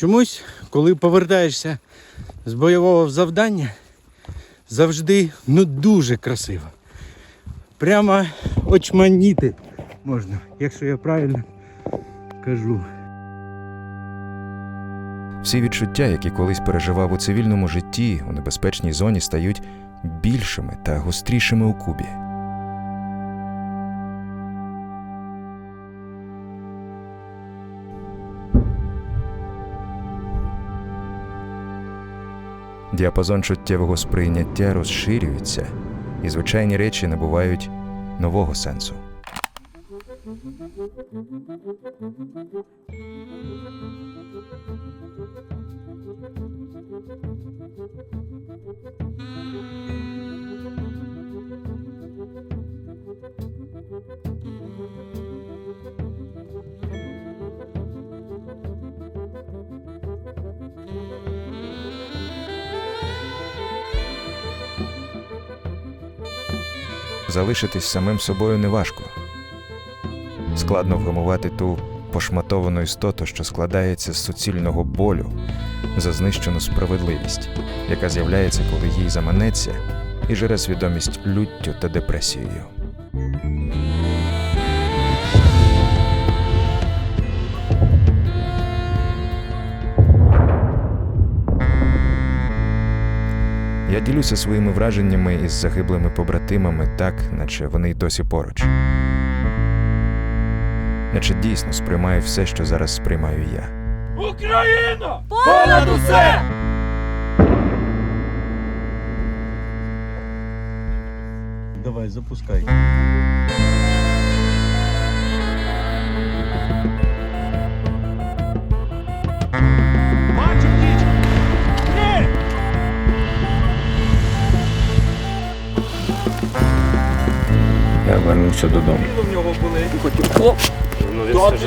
Чомусь, коли повертаєшся з бойового завдання, завжди ну дуже красиво. Прямо очманіти можна, якщо я правильно кажу. Всі відчуття, які колись переживав у цивільному житті, у небезпечній зоні стають більшими та гострішими у кубі. Діапазон чуттєвого сприйняття розширюється, і звичайні речі набувають нового сенсу. Залишитись самим собою неважко. Складно вгамувати ту пошматовану істоту, що складається з суцільного болю за знищену справедливість, яка з'являється, коли їй заманеться, і жере свідомість люттю та депресією. Я ділюся своїми враженнями із загиблими побратимами так, наче вони й досі поруч. Наче дійсно сприймаю все, що зараз сприймаю я. Україна! Понад усе! Давай, запускай.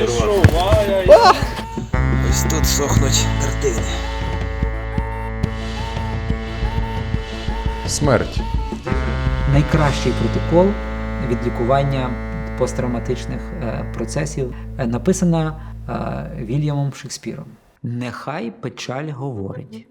Що, ай, Ось тут сохнуть картини. Смерть. найкращий протокол від лікування посттравматичних е, процесів е, написана е, Вільямом Шекспіром. Нехай печаль говорить.